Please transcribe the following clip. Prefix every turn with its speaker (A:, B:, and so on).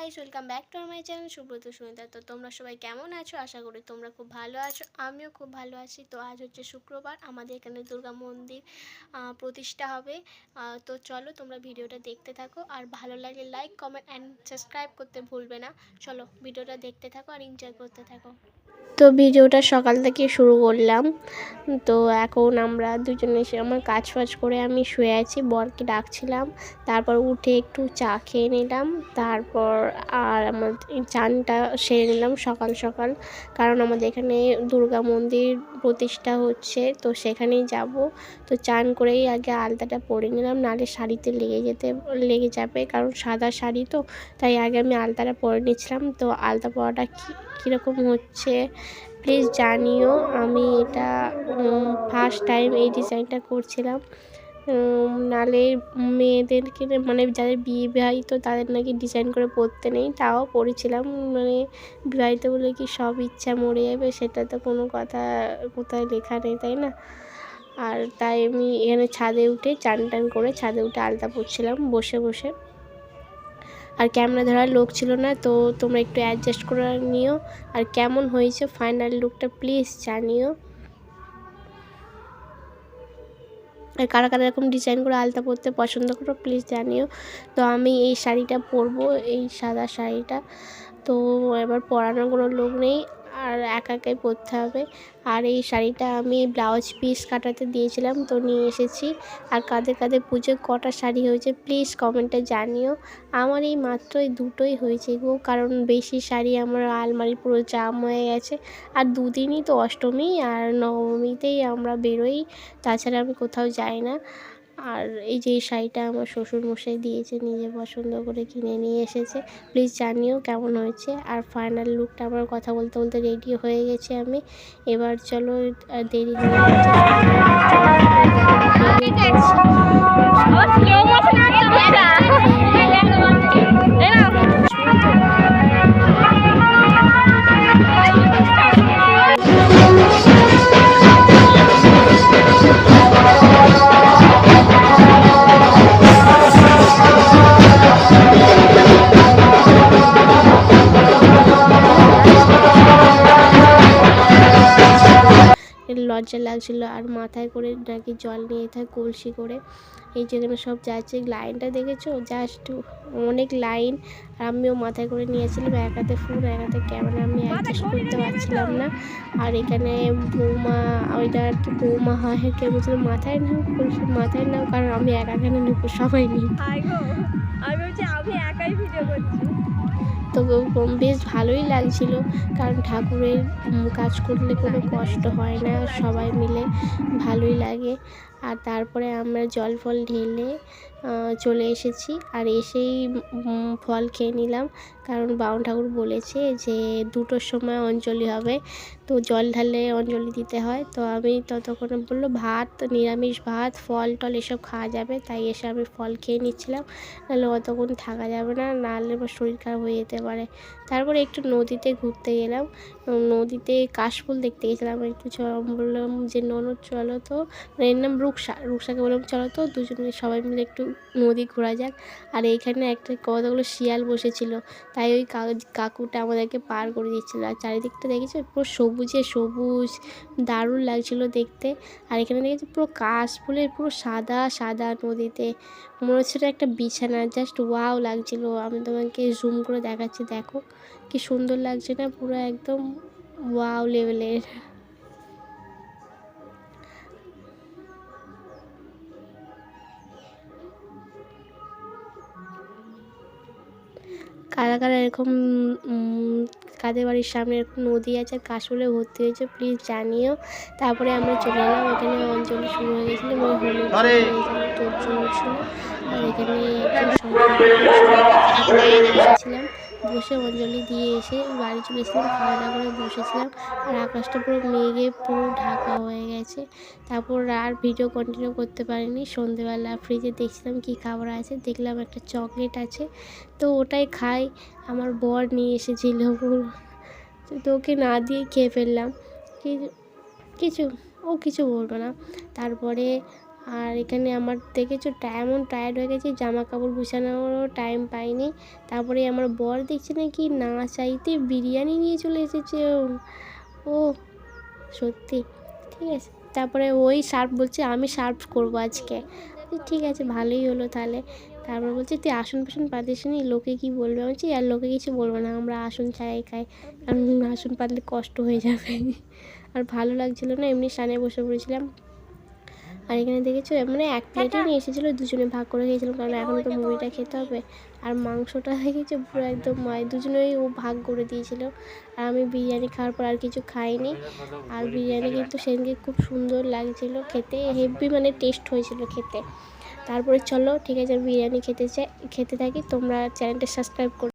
A: Guys welcome back to my channel Subrata Sumita তো তোমরা সবাই কেমন আছো? আশা করি তোমরা খুব ভালো আছো, আমিও খুব ভালো আছি। তো আজ হচ্ছে শুক্রবার, আমাদের এখানে দুর্গা মন্দির প্রতিষ্ঠা হবে। তো চলো তোমরা ভিডিওটা দেখতে থাকো, আর ভালো লাগলে লাইক কমেন্ট অ্যান্ড সাবস্ক্রাইব করতে ভুলবে না। চলো, ভিডিওটা দেখতে থাকো আর এনজয় করতে থাকো। তো ভিডিওটা সকাল থেকে শুরু করলাম। তো এখন আমরা দুজনে এসে আমার কাজ ফাজ করে আমি শুয়ে আছি, বরকে ডাকছিলাম। তারপর উঠে একটু চা খেয়ে নিলাম। তারপর আর আমার চানটা সেরে নিলাম সকাল সকাল। কারণ আমাদের এখানে দুর্গা মন্দির প্রতিষ্ঠা হচ্ছে, তো সেখানেই যাব। তো চান করেই আগে আলতাটা পরে নিলাম, নাহলে শাড়িতে লেগে যেতে, লেগে যাবে। কারণ সাদা শাড়ি তো, তাই আগে আমি আলতাটা পরে নিয়েছিলাম। তো আলতা পরাটা কী, কীরকম হচ্ছে? প্লিজ জানিও, আমি এটা ফার্স্ট টাইম এই ডিজাইনটা করছিলাম। নালে মেয়েদেরকে মানে যাদের বিয়ে বিবাহিত, তাদের নাকি ডিজাইন করে পরতে নেই, তাও পরেছিলাম মানে বিবাহিত বলে কি সব ইচ্ছা মরে যাবে, সেটা তো কোনো কথা কোথায় লেখা নেই, তাই না? আর তাই আমি এখানে ছাদে উঠে চান টান করে ছাদে উঠে আলতা পরছিলাম, বসে বসে। আর ক্যামেরা ধরার লোক ছিল না, তো তোমরা একটু অ্যাডজাস্ট করে নিও। আর কেমন হয়েছে ফাইনাল লুকটা প্লিজ জানিও। আর কারা কারা এরকম ডিজাইন করে আলতা পরতে পছন্দ করো প্লিজ জানিও। তো আমি এই শাড়িটা পরবো, এই সাদা শাড়িটা। তো এবার পরানোর কোনো লোক নেই। আর একা একাই পরতে হবে। আর এই শাড়িটা আমি ব্লাউজ পিস কাটাতে দিয়েছিলাম, তো নিয়ে এসেছি। আর কাদের কাদের পুজোয় কটা শাড়ি হয়েছে প্লিজ কমেন্টে জানিও। আমার এই মাত্র এই দুটোই হয়েছে গো, কারণ বেশি শাড়ি আমার আলমারি পুরো জাম হয়ে গেছে। আর দুদিনই তো অষ্টমী আর নবমীতেই আমরা বেরোই, তাছাড়া আমি কোথাও যাই না। আর এই যে শাড়িটা আমার শ্বশুর মশাই দিয়েছে, নিজে পছন্দ করে কিনে নিয়ে এসেছে। প্লিজ জানিও কেমন হয়েছে। আর ফাইনাল লুকটা আমার কথা বলতে বলতে রেডি হয়ে গেছে আমি। এবার চলো দেরি যাচ্ছে লজ্জা লাগছিল আর মাথায় করে নাকি জল নিয়ে হয় কলসি করে। এই যেখানে সব যাচ্ছে। লাইনটা দেখেছ? জাস্ট অনেক লাইন। আর আমিও মাথায় করে নিয়েছিলাম। এক হাতে ফোন এক হাতে ক্যামেরা আমি অ্যাডজাস্ট করতে পারছিলাম না। আর এখানে বৌমা ওইটা আর কি বৌমা হয় কে বলছিল মাথায় নাও কলসি মাথায় নাও কারণ আমি একা কেন নেব সবাই নিই।
B: আমি আমি একাই ভিডিও করছি।
A: তো বেশ ভালোই লাগছিল, কারণ ঠাকুরের কাজ করলে কোনো কষ্ট হয় না, সবাই মিলে ভালোই লাগে। আর তারপরে আমরা জল ফল ঢেলে চলে এসেছি। আর এসেই ফল খেয়ে নিলাম। কারণ বাউন ঠাকুর বলেছে যে, দুটোর সময় অঞ্জলি হবে। তো জল ঢালে অঞ্জলি দিতে হয়। তো আমি ততক্ষণে বলল, ভাত, নিরামিষ ভাত, ফল টল এসব খাওয়া যাবে। তাই এসে আমি ফল খেয়ে নিচ্ছিলাম। নাহলে অতক্ষণ থাকা যাবে না। নাহলে আমার শরীর খারাপ হয়ে যেতে পারে। তারপরে একটু নদীতে ঘুরতে গেলাম। নদীতে কাশফুল দেখতে গেছিলাম। একটু বললাম যে, ননদ, চলো তো। মানে এর নাম রুকসা রুকসাকে বললাম, চলো তো দুজনে সবাই মিলে একটু নদী ঘোরা যাক। আর এইখানে একটা কতগুলো শিয়াল বসেছিল। তাই ওই কাকুটা আমাদেরকে পার করে দিচ্ছিল। আর চারিদিকটা দেখেছি? পুরো সবুজে সবুজ, দারুণ লাগছিল দেখতে। আর এখানে দেখেছি? পুরো কাশ ফুলের পুরো সাদা সাদা নদীতে। মনে হচ্ছিল একটা বিছানা। জাস্ট ওয়াও লাগছিল। আমি তোমাকে জুম করে দেখাচ্ছি, দেখো। কি সুন্দর লাগছে না? পুরো একদম ওয়াও লেভেলের। কারা কারা এরকম উম, কাদের বাড়ির সামনে এরকম নদী আছে আর কাশফুলে ভর্তি হয়েছে প্লিজ জানিও। তারপরে আমরা চলে এলাম এখানে অঞ্জলি শুরু হয়ে গেছিল ওই হলুদ চলছিল আর এখানে এসেছিলাম। বসে অঞ্জলি দিয়ে এসে বাড়ি চলে এসেছিলাম, খাওয়া দাওয়া করে বসেছিলাম। আর আকাশটা পুরো মেঘে, পুরো ঢাকা হয়ে গেছে। তারপর আর ভিডিও কন্টিনিউ করতে পারিনি। সন্ধেবেলা ফ্রিজে দেখছিলাম কি খাবার আছে। দেখলাম একটা চকলেট আছে। তো ওটাই খাই। আমার বর নিয়ে এসেছিল। তো ওকে না দিয়ে খেয়ে ফেললাম। কি- কিছু, ও কিছু বলবে না। তারপরে আর এখানে আমার দেখেছ এমন টায়ার্ড হয়ে গেছি জামা কাপড় গুছানোরও টাইম পাইনি। তারপরে আমার বর দেখছে নাকি না চাইতে বিরিয়ানি নিয়ে চলে এসেছে। ও। সত্যি। ঠিক আছে। তারপরে ওই সার্ভ বলছে, আমি সার্ভ করব আজকে। ঠিক আছে, ভালোই হলো তাহলে। তারপর বলছে, তুই আসন ফাসন পাতিস নি? লোকে কি বলবে? বলছি, আর লোকে কিছু বলবে না, আমরা আসন ছাই খাই। কারণ আসন পাতলে কষ্ট হয়ে যাবে। আর ভালো লাগছিল না, এমনি সানে বসে পড়েছিলাম। আর এখানে দেখেছ মানে এক প্লেটে নিয়ে এসেছিল দুজনে ভাগ করে খেয়েছিলাম কারণ এখন তো মুড়িটা খেতে হবে। আর মাংসটা দেখেছ পুরো একদম মায় দুজনেই ও ভাগ করে দিয়েছিল। আর আমি বিরিয়ানি খাওয়ার পর আর কিছু খাইনি। আর বিরিয়ানি কিন্তু সেদিনকে খুব সুন্দর লাগছিল খেতে হেভি মানে টেস্ট হয়েছিল খেতে। তারপরে চলো ঠিক আছে আমি বিরিয়ানি খেতে চাই খেতে থাকি তোমরা চ্যানেলটা সাবস্ক্রাইব করো